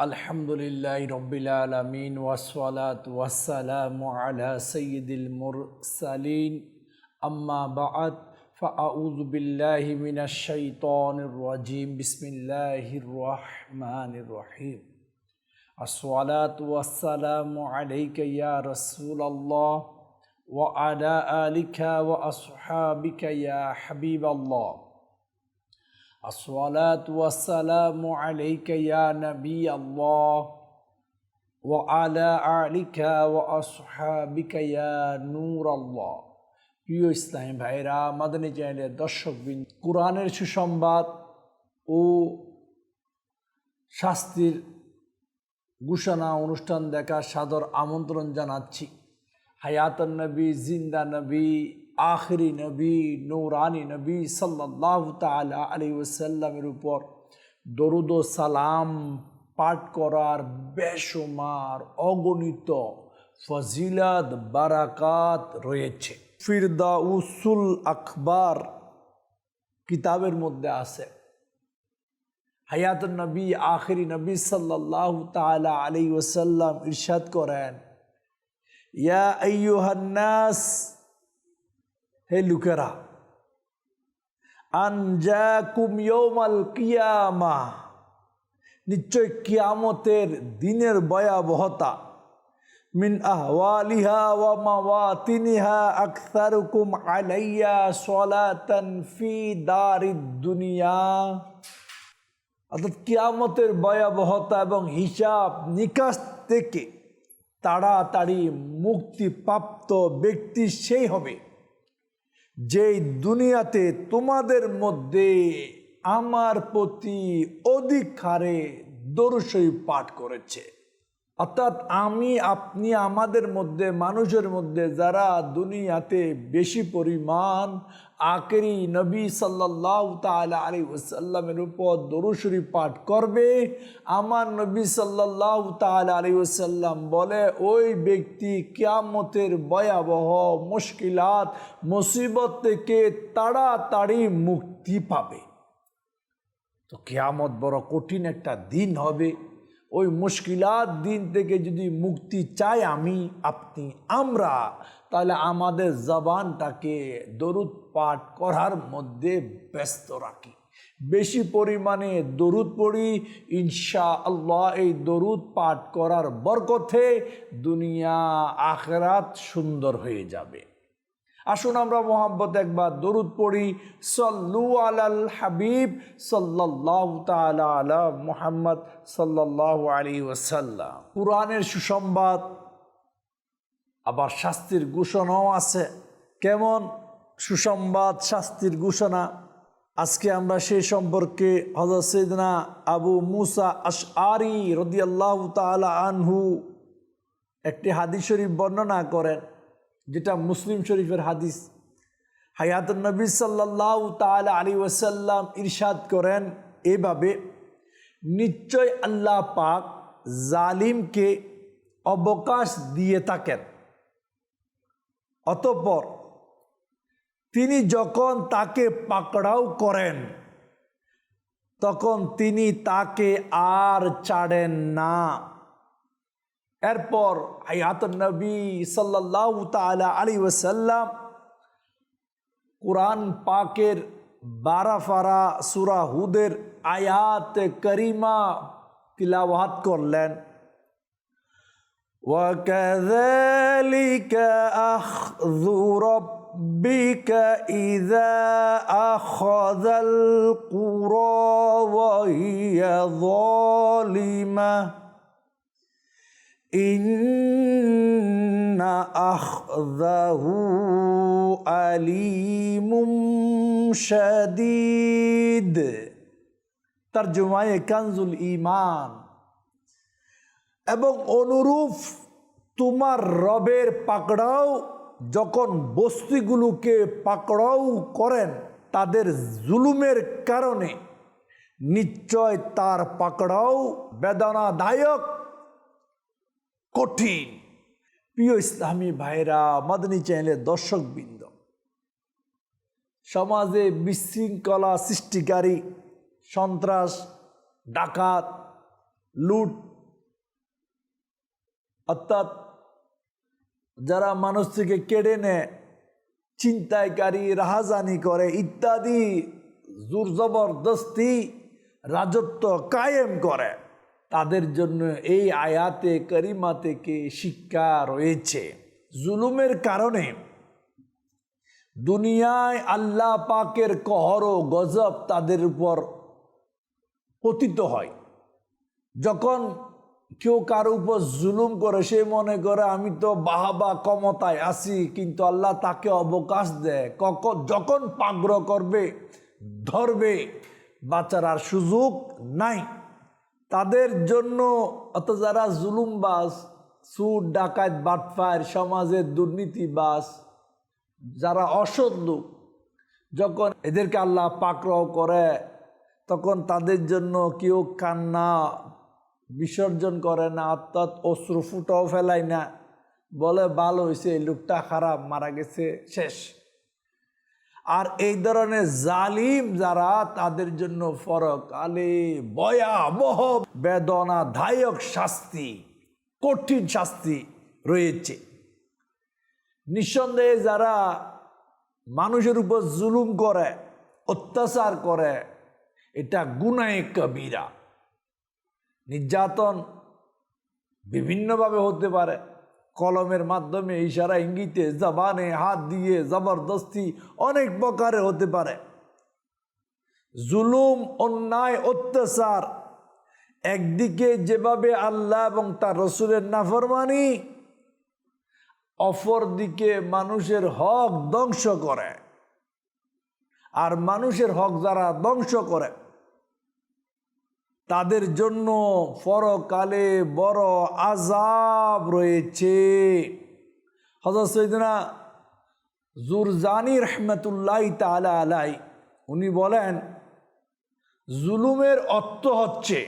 الحمد لله رب العالمين والصلاة والسلام على سيد المرسلين أما بعد فأعوذ بالله من الشيطان الرجيم بسم الله الرحمن الرحيم الصلاة والسلام عليك يا رسول الله وعلى آلك وأصحابك يا حبيب الله الصلاة والسلام عليك يا نبي الله وعلى آلك وأصحابك يا نور الله প্রিয় ইসলামী ভাইরা মাদানী চ্যানেলের দর্শকবিন কোরআনের সুসংবাদ ও শাস্তির ঘোষণা অনুষ্ঠান দেখার সাদর আমন্ত্রণ জানাচ্ছি হায়াতন নবী জিন্দা নবী আখরি নবী, নৌরানি নবী সাল্লাহ তালা আলী ওসাল্লামের উপর দরুদ সালাম পাঠ করার বেসমার অগণিত ফজিলাত, বারাকাত রয়েছে। ফিরদা উসুল আখবার কিতাবের মধ্যে আছে। হায়াত নবী, আখরি নবী সাল্লাহ তালা আলী ওসাল্লাম ইরশাদ করেন, ইয়া আইয়ুহান্নাস হে লুকেরা, আনজাকুম ইয়াউমাল কিয়ামা, নিশ্চয় কিয়ামতের দিনের ভয়াবহতা, মিন আহওয়ালিহা ওয়া মাওয়াতিনিহা আকসারুকুম আলাইয়া সলাতান ফি দারিদ দুনিয়া। অর্থাৎ কিয়ামতের ভয়াবহতা এবং হিসাব নিকাশ থেকে তাড়াতাড়ি মুক্তিপ্রাপ্ত ব্যক্তি সেই হবে। যেই দুনিয়াতে তোমাদের মধ্যে আমার প্রতি অধিক হারে দর্শই পাঠ করেছে। অর্থাৎ আমি, আপনি আমাদের মধ্যে, মানুষের মধ্যে যারা দুনিয়াতে বেশি পরিমাণ আকেরি নবী সাল্লাহ তালা আলী ওসাল্লামের উপর দরুশরী পাঠ করবে। আমার নবী সাল্লাহ তালা আলী ওসাল্লাম বলে, ওই ব্যক্তি কিয়ামতের ভয়াবহ মুশকিলাত, মুসিবত থেকে তাড়াতাড়ি মুক্তি পাবে। তো কিয়ামত বড় কঠিন একটা দিন হবে। ওই মুশকিলাত দিন থেকে যদি মুক্তি চাই আমি, আপনি, আমরা তাহলে আমাদের জবানটাকে দরুদ পাঠ করার মধ্যে ব্যস্ত রাখি। বেশি পরিমাণে দরুদ পড়ি ইনশা আল্লাহ এই দরুদ পাঠ করার বরকথে দুনিয়া, আখরাত সুন্দর হয়ে যাবে। আসুন আমরা মোহাম্মত একবার দরুদ পড়ি, সল্লু আলাল হাবিব সাল্লাহ তালা আলা মোহাম্মদ সাল্লাহ আলী ওসাল্লাম কোরআনের সুসংবাদ আবার শাস্তির ঘোষণাও আছে। কেমন? সুসংবাদ, শাস্তির ঘোষণা। আজকে আমরা সেই সম্পর্কে হজরত সৈদনা আবু মুসা আশ আরি রদিয়াল্লাহ তালা আনহু একটি হাদিস শরীফ বর্ণনা করেন, যেটা মুসলিম শরীফের হাদিস। হায়াত নবী সাল্লাহ তালা আলী ওসাল্লাম ইরশাদ করেন এভাবে, নিশ্চয় আল্লাহ পাক জালিমকে অবকাশ দিয়ে থাকেন। অতপর তিনি যখন তাকে পাকড়াও করেন, তখন তিনি তাকে আর ছাড়েন না। এরপর হায়াত নবী সাল্লাহ তালা আলী ওসাল্লাম কোরআন পাকের বারাফারা সুরা হুদের আয়াত করিমা তিলাওয়াত করলেন। وكذلك أخذ ربك إذا أخذ القرى وهي ظالمة. إن أخذه أليم شديد. ترجمة كنز الإيمان. এবং অনুরূপ তোমার রবের পাকড়াও যখন বস্তিগুলোকে পাকড়াও করেন তাদের জুলুমের কারণে, নিশ্চয় তার পাকড়াও বেদনাদায়ক, কঠিন। প্রিয় ইসলামী ভাইরা, মাদনী চ্যানেলের দর্শকবৃন্দ, সমাজে বিশৃঙ্খলা সৃষ্টিকারী, সন্ত্রাস, ডাকাত, লুট অর্থাৎ যারা মানুষ থেকে কেড়ে নেয় চিন্তায়কারী রাহাজানি করে ইত্যাদি জোর জবরদস্তি রাজত্ব কায়েম করে, তাদের জন্য এই আয়াতে করিমা থেকে শিক্ষা রয়েছে? জুলুমের কারণে দুনিয়ায় আল্লাহ পাকের কহর ও গজব তাদের উপর পতিত হয়। যখন কেউ কার উপর জুলুম করে, সে মনে করে, আমি তো বাহাবা ক্ষমতায় আছি, কিন্তু আল্লাহ তাকে অবকাশ দেয় কখন যখন পাগ্র করবে, ধরবে, বাঁচার আর সুযোগ নাই। তাদের জন্য অত যারা জুলুমবাজ সুর ডাকাত বাটফার সমাজের দুর্নীতিবাজ, যারা অসৎ লোক, যখন এদেরকে আল্লাহ পাকড়াও করে, তখন তাদের জন্য কেউ কান্না বিসর্জন করে না, অর্থাৎ অশ্রু ফুটাও ফেলায় না। বলে ভালো হয়েছে এই লোকটা খারাপ, মারা গেছে, শেষ। আর এই ধরনের জালিম যারা, তাদের জন্য ফরক। আলে, ভয়াবহ, বেদনাদায়ক শাস্তি, কঠিন শাস্তি রয়েছে। নিঃসন্দেহে যারা মানুষের উপর জুলুম করে, অত্যাচার করে, এটা গুনায় কবিরা। নির্যাতন বিভিন্নভাবে হতে পারে। কলমের মাধ্যমে ইশারা, ইঙ্গিতে, জবানে হাত দিয়ে জবরদস্তি অনেক প্রকারে হতে পারে। জুলুম, অন্যায়, অত্যাচার, একদিকে যেভাবে আল্লাহ এবং তার রসুলের নাফরমানি অপর দিকে মানুষের হক ধ্বংস করে। আর মানুষের হক যারা ধ্বংস করে তাদের জন্য পরকালে বড় আজাব রয়েছে। হজরত সৈদনা জুরজানি রহমতুল্লাহ তালা আলাই উনি বলেন, জুলুমের অর্থ হচ্ছে,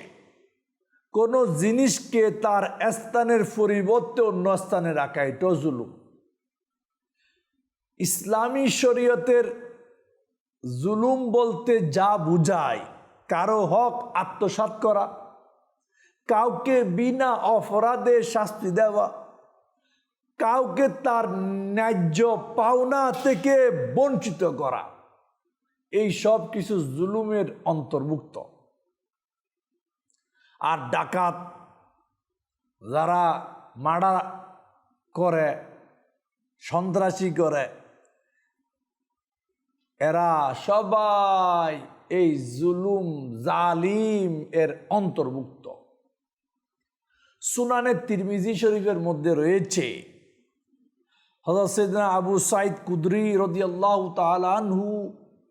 কোনো জিনিসকে তার স্থানের পরিবর্তে অন্য স্থানে রাখা এটা জুলুম। ইসলামী শরীয়তের জুলুম বলতে যা বুঝায় কারও হক আত্মসাৎ করা, কাউকে বিনা অপরাধে শাস্তি দেওয়া, কাউকে তার ন্যায্য পাওনা থেকে বঞ্চিত করা, এই সব কিছু জুলুমের অন্তর্ভুক্ত। আর ডাকাত যারা মারা করে, সন্ত্রাসী করে, এরা সবাই এই জুলুম, জালিম এর অন্তর্ভুক্ত। সুনানের তিরমিজি শরীফের মধ্যে রয়েছে হজরত সৈদনা আবু সাইদ কুদরি রদি আল্লাহ তালানহু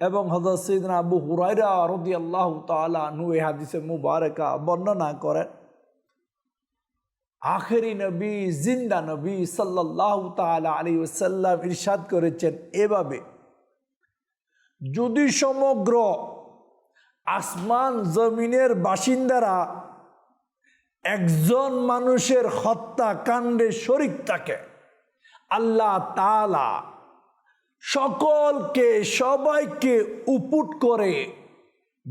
এবং হজরত সৈদনা আবু হুরাইরা রদি আল্লাহ তালানহু এ হাদিসে মুবারকা বর্ণনা করেন। আখেরি নবী, জিন্দা নবী সাল্লাহ তালা আলী ওসাল্লাম ইরশাদ করেছেন এভাবে, যদি সমগ্র আসমান জমিনের বাসিন্দারা একজন মানুষের হত্যাকাণ্ডে শরিক থাকে। আল্লাহ তালা সকলকে, সবাইকে উপুট করে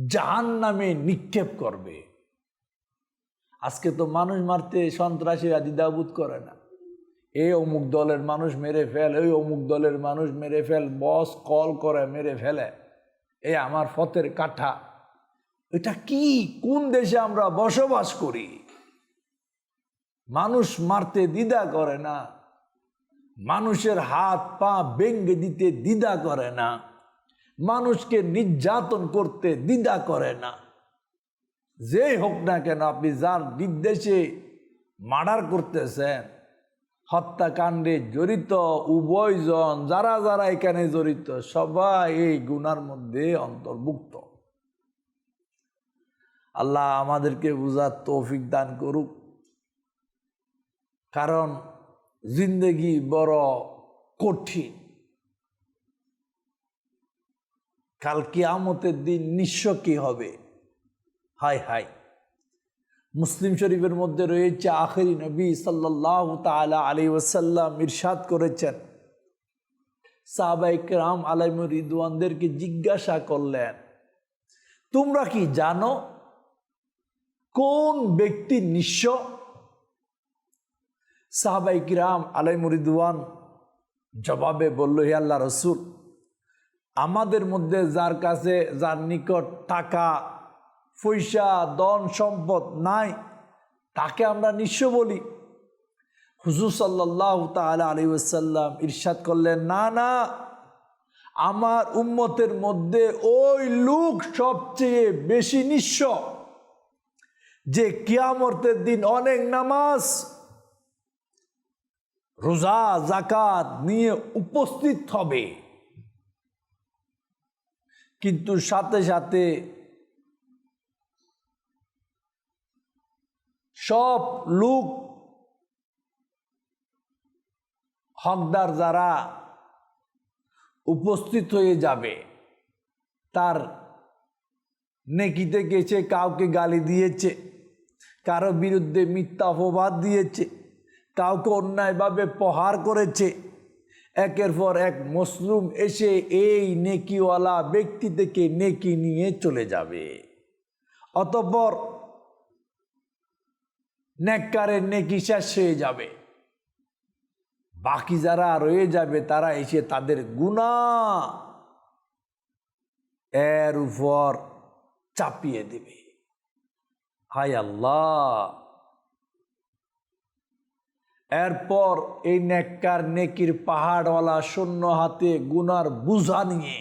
জাহান নামে নিক্ষেপ করবে। আজকে তো মানুষ মারতে সন্ত্রাসীরা দ্বিধাবোধ করে না। এই অমুক দলের মানুষ মেরে ফেল এই অমুক দলের মানুষ মেরে ফেল, বস কল করে মেরে ফেলে। এ আমার ফতের কাঠা। এটা কি? কোন দেশে আমরা বসবাস করি? মানুষ মারতে দ্বিধা করে না? মানুষের হাত পা বেঙ্গে দিতে দ্বিধা করে না? মানুষকে নির্যাতন করতে দ্বিধা করে না? যে হোক না কেন, আপনি যার নির্দেশে মার্ডার করতেছেন, হত্যাকাণ্ডে জড়িত উভয়জন, যারা যারা এখানে জড়িত, সবাই এই গুণার মধ্যে অন্তর্ভুক্ত। আল্লাহ আমাদেরকে বুঝার তৌফিক দান করুক। কারণ জিন্দগি বড় কঠিন। কাল কিয়ামতের দিন নিঃস্ব কি হবে? হায় হায়। মুসলিম শরীফের মধ্যে রয়েছে আখেরি নবী সাল্লাহ তালা আলী ওসাল্লাম ইরশাদ করেছেন। সাহাবাইক রাম আলাইমুর রিদওয়ানদেরকে জিজ্ঞাসা করলেন, তোমরা কি জানো কোন ব্যক্তি নিঃস্ব? সাহাবাই কিরাম আলাই মুরিদওয়ান জবাবে বলল, হে আল্লাহ রসুল, আমাদের মধ্যে যার কাছে যার নিকট টাকা, পয়সা দন সম্পদ নাই, তাকে আমরা নিঃস্ব বলি। হুজুর সাল্লাহ তালা আলী ওসাল্লাম ইরশাদ করলেন, না না, আমার উম্মতের মধ্যে ওই লোক সবচেয়ে বেশি নিঃস্ব। যে কিয়ামতের দিন অনেক নামাজ, রোজা জাকাত নিয়ে উপস্থিত হবে। কিন্তু সাথে সাথে সব লোক, হকদার যারা উপস্থিত হয়ে যাবে, তার নেকিতে গেছে, কাউকে গালি দিয়েছে কারও বিরুদ্ধে মিথ্যা অপবাদ দিয়েছে, কাউকে অন্যায়ভাবে প্রহার করেছে। একের পর এক মসলুম এসে এই নেকিওয়ালা ব্যক্তি থেকে নেকি নিয়ে চলে যাবে। অতঃপর নেককারের নেকি শেষ হয়ে যাবে। বাকি যারা রয়ে যাবে, তারা এসে তাদের গুণা এর উপর চাপিয়ে দেবে। হায় আল্লাহ। এরপর এই নেককার নেকির পাহাড়ওয়ালা শূন্য হাতে গুনার বুঝা নিয়ে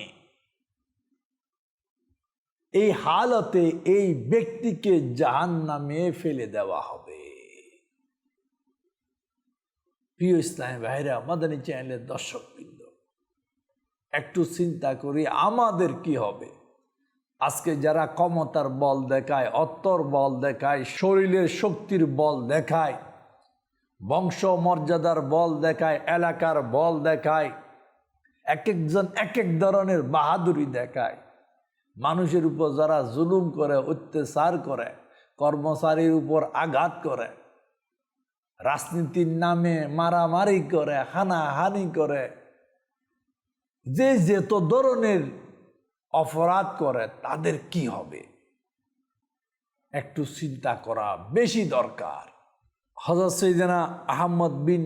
এই হালতে এই ব্যক্তিকে জাহান নামে ফেলে দেওয়া হবে। প্রিয় ইসলাম ভাইরা, মাদানী চ্যানেলের দর্শকবৃন্দ, একটু চিন্তা করি আমাদের কি হবে? আজকে যারা ক্ষমতার বল দেখায়, অত্তর বল দেখায়, শরীরের শক্তির বল দেখায় বংশ মর্যাদার বল দেখায়, এলাকার বল দেখায় এক একজন এক এক ধরনের বাহাদুরি দেখায়। মানুষের উপর যারা জুলুম করে, অত্যাচার করে, কর্মচারীর উপর আঘাত করে, রাজনীতির নামে মারামারি করে, হানাহানি করে, যে যেত ধরনের অপরাধ করে, তাদের কি হবে? একটু চিন্তা করা বেশি দরকার। হজরত সৈদানা আহমদ বিন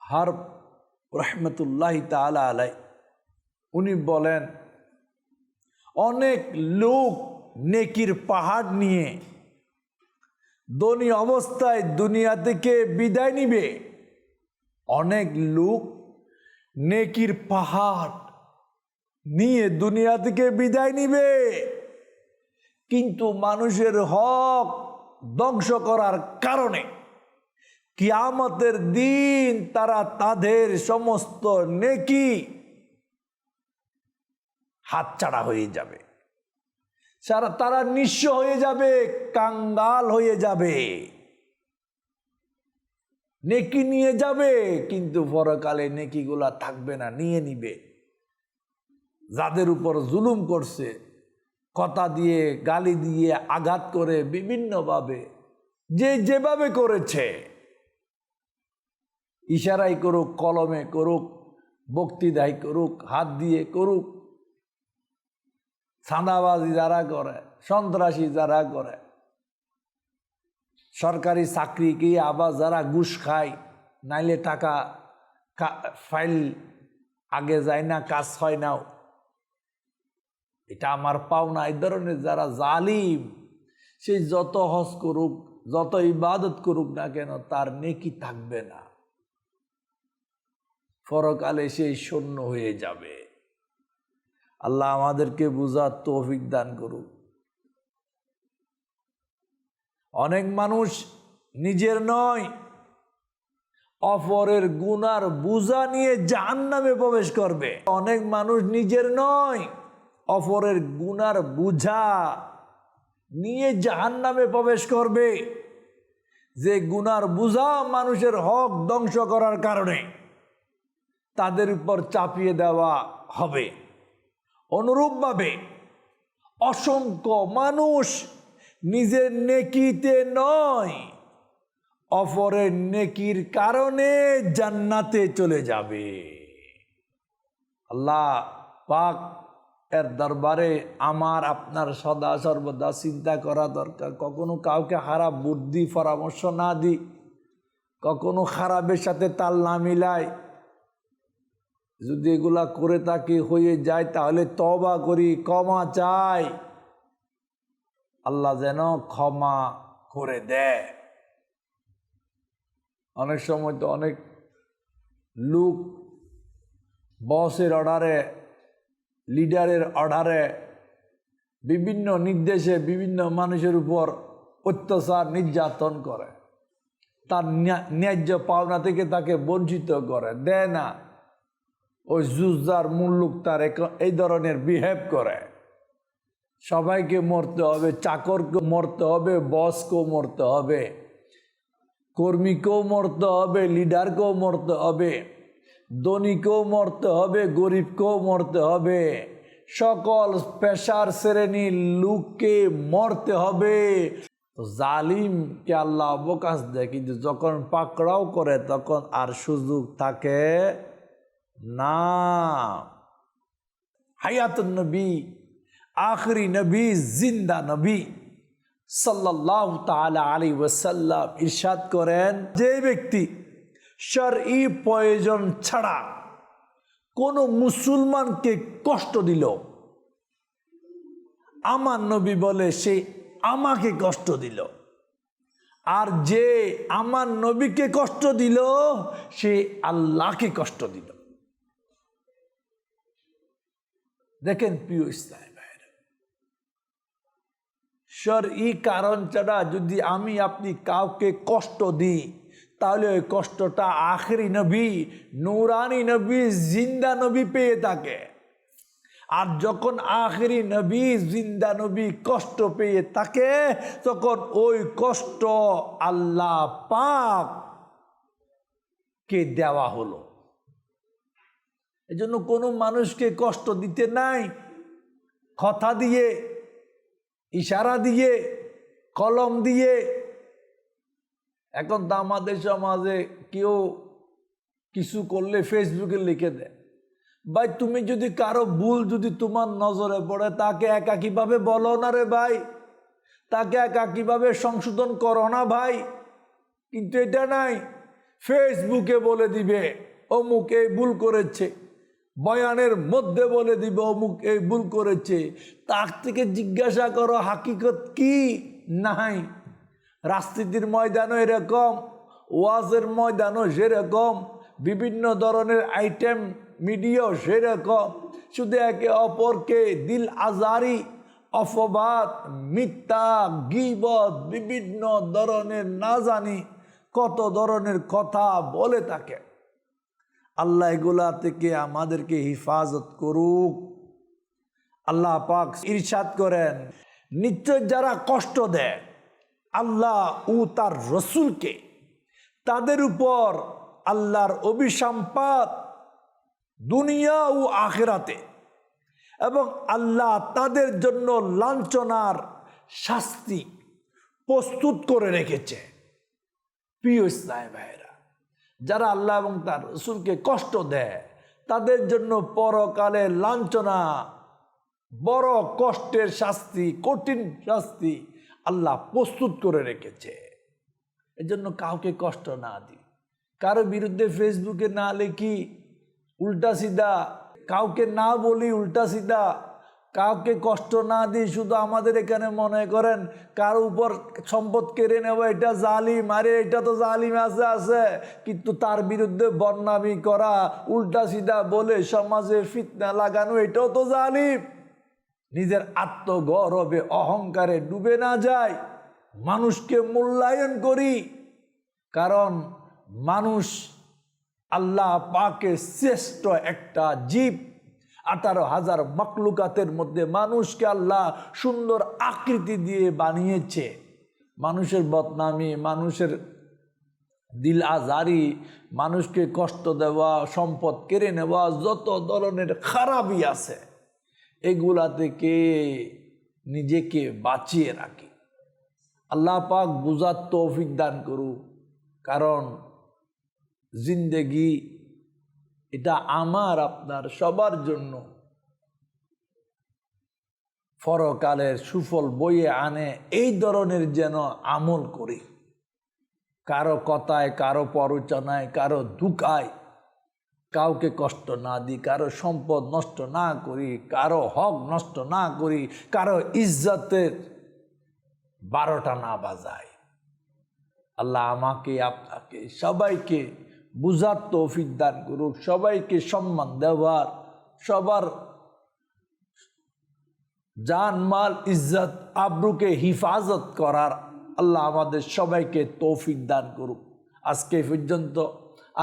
হারব রহমতুল্লাহ তালা আলাই উনি বলেন, অনেক লোক নেকির পাহাড় নিয়ে ধনী অবস্থায় দুনিয়া থেকে বিদায় নিবে। অনেক লোক নেকির পাহাড় নিয়ে দুনিয়া থেকে বিদায় নিবে। কিন্তু মানুষের হক ধ্বংস করার কারণে কিয়ামতের দিন তারা তাদের সমস্ত নেকি হাতছাড়া হয়ে যাবে। সারা তারা নিঃস্ব হয়ে যাবে, কাঙ্গাল হয়ে যাবে। নেকি নিয়ে যাবে, কিন্তু পরকালে নেকিগুলা থাকবে না, নিয়ে নিবে। যাদের উপর জুলুম করছে, কথা দিয়ে, গালি দিয়ে, আঘাত করে বিভিন্নভাবে, যে যেভাবে করেছে, ইশারাই করুক, কলমে করুক, বক্তৃতাই করুক, হাত দিয়ে করুক চাঁদাবাজি যারা করে, সন্ত্রাসী যারা করে, সরকারি চাকরি কি আবার যারা ঘুষ খায়, নাইলে টাকা ফাইল আগে যায় না, কাজ হয় না। এটা আমার পাওনা। এই ধরনের যারা জালিম সেই যত হজ করুক, যত ইবাদত করুক না কেন, তার নেকি থাকবে না। পরকালে সেই শূন্য হয়ে যাবে। আল্লাহ আমাদেরকে বুঝার তৌফিক দান করুক। অনেক মানুষ নিজের নয়, অপরের গুনার বুঝা নিয়ে জাহান নামে প্রবেশ করবে। অনেক মানুষ নিজের নয় অপরের গুনার বুঝা নিয়ে জাহান নামে প্রবেশ করবে। যে গুনার বুঝা মানুষের হক ধ্বংস করার কারণে তাদের উপর চাপিয়ে দেওয়া হবে। অনুরূপভাবে অসংখ্য মানুষ নিজের নেকিতে নয়, অপরের নেকির কারণে জান্নাতে চলে যাবে। আল্লাহ পাক এর দরবারে আমার, আপনার সদা সর্বদা চিন্তা করা দরকার। কখনো কাউকে হারা বুদ্ধি, পরামর্শ না দিই। কখনো খারাপের সাথে তাল না মিলায় যদি এগুলা করে তাকে হয়ে যায়, তাহলে তবা করি, ক্ষমা চাই। আল্লাহ যেন ক্ষমা করে দেয়। অনেক সময় তো অনেক লোক বসের অর্ডারে লিডারের অর্ডারে বিভিন্ন নির্দেশে বিভিন্ন মানুষের উপর অত্যাচার নির্যাতন করে। তার ন্যা- ন্যায্য পাওনা থেকে তাকে বঞ্চিত করে। দেয় না। ওই জুজদার মুল্লুক তার এই ধরনের বিহেভ করে। সবাইকে মরতে হবে চাকরকে মরতে হবে বসকেও মরতে হবে, কর্মীকেও মরতে হবে লিডারকেও মরতে হবে। ধনীকেও মরতে হবে, গরিবকেও মরতে হবে। সকল পেশার শ্রেণির লোককে মরতে হবে। তো জালিমকে আল্লাহ অবকাশ দেয়, কিন্তু যখন পাকড়াও করে, তখন আর সুযোগ থাকে না। হায়াত নবী, আখরি নবী, জিন্দা নবী সাল্লাহ তালা আলী ওয়াসাল্লাম ইরশাদ করেন, যে ব্যক্তি শরঈ প্রয়োজন ছাড়া কোনো মুসলমানকে কষ্ট দিল। আমার নবী বলে, সে আমাকে কষ্ট দিল। আর যে আমার নবীকে কষ্ট দিল, সে আল্লাহকে কষ্ট দিল। দেখেন প্রিয় ইসলাম সর ই কারণ ছাড়া যদি আমি আপনি কাউকে কষ্ট দিই তাহলে ওই কষ্টটা আখরি নবী, নৌরানি নবী, জিন্দা নবী পেয়ে থাকে। আর যখন আখরি নবী, জিন্দা নবী কষ্ট পেয়ে থাকে, তখন ওই কষ্ট আল্লাহ পাক কে দেওয়া হলো। এজন্য কোনো মানুষকে কষ্ট দিতে নাই, কথা দিয়ে, ইশারা দিয়ে, কলম দিয়ে এখন তো আমাদের সমাজে কেউ কিছু করলে ফেসবুকে লিখে দেয়। ভাই, তুমি যদি কারও ভুল যদি তোমার নজরে পড়ে, তাকে একাকিভাবে বলো না রে ভাই? তাকে একাকিভাবে সংশোধন করো না ভাই? কিন্তু এটা নাই। ফেসবুকে বলে দিবে, অমুক এই ভুল করেছে। বয়ানের মধ্যে বলে দিবে, অমুক এই ভুল করেছে। তার থেকে জিজ্ঞাসা করো, হাকিকত কি? নাই। রাজনীতির ময়দানও এরকম, ওয়াজের ময়দানও সেরকম, বিভিন্ন ধরনের আইটেম মিডিয়াও সেরকম। শুধু একে অপরকে দিল আজারি, অপবাদ, মিথ্যা গিবত বিভিন্ন ধরনের না জানি কত ধরনের কথা বলে থাকে। আল্লাহ এগুলা থেকে আমাদেরকে হিফাজত করুক। আল্লাহ পাক ইরশাদ করেন, নিশ্চয় যারা কষ্ট দেয় আল্লাহ ও তার রসুলকে। তাদের উপর আল্লাহর অভিসম্পাদ দুনিয়া ও আখেরাতে এবং আল্লাহ তাদের জন্য লাঞ্ছনার শাস্তি প্রস্তুত করে রেখেছে। প্রিয় ইসলাম ভাইরা যারা আল্লাহ এবং তার রসুলকে কষ্ট দেয়, তাদের জন্য পরকালে লাঞ্ছনা, বড় কষ্টের শাস্তি, কঠিন শাস্তি আল্লাহ প্রস্তুত করে রেখেছে। এজন্য কাউকে কষ্ট না দিই। কারও বিরুদ্ধে ফেসবুকে না লিখি, উল্টা সিধা। কাউকে না বলি, উল্টা সিধা। কাউকে কষ্ট না দিই, শুধু আমাদের এখানে মনে করেন, কারও উপর সম্পদ কেড়ে নেওয়া এটা জালিম। আরে, এটা তো জালিম আছে আছে। কিন্তু তার বিরুদ্ধে বদনামি করা, উল্টা সিধা বলে সমাজে ফিতনা লাগানো, এটাও তো জালিম। নিজের আত্মগৌরবে অহংকারে ডুবে না যায় মানুষকে মূল্যায়ন করি। কারণ মানুষ আল্লাহ পাকে শ্রেষ্ঠ একটা জীব, আঠারো হাজার মকলুকাতের মধ্যে মানুষকে আল্লাহ সুন্দর আকৃতি দিয়ে বানিয়েছে। মানুষের বদনামি, মানুষের দিল আজারি, মানুষকে কষ্ট দেওয়া, সম্পদ কেড়ে নেওয়া, যত ধরনের খারাপই আছে এগুলা থেকে নিজেকে বাঁচিয়ে রাখি। আল্লাহ পাক বুঝার তৌফিক দান করুক, কারণ জিন্দেগি এটা আমার, আপনার সবার জন্য পরকালের সুফল বইয়ে আনে, এই ধরনের যেন আমল করি। কারও কথায়, কারও পরচনায়, কারও দুকায় কাউকে কষ্ট না দিই, কারও সম্পদ নষ্ট না করি, কারও হক নষ্ট না করি, কারও ইজ্জতের বারোটা না বাজাই। আল্লাহ আমাকে, আপনাকে, সবাইকে বুঝার তৌফিক দান করুক, সবাইকে সম্মান দেওয়ার, সবার জান মাল ইজ্জত, আব্রুকে হিফাজত করার আল্লাহ আমাদের সবাইকে তৌফিক দান করুক। আজকে পর্যন্ত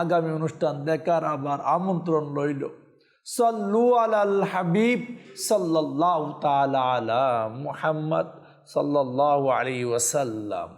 আগামী অনুষ্ঠান দেখার আবার আমন্ত্রণ রইল। সল্লু আলাল হাবিব সাল্লাহ তালা আলা মুহাম্মদ সাল্লাহ আলী ওয়াসাল্লাম।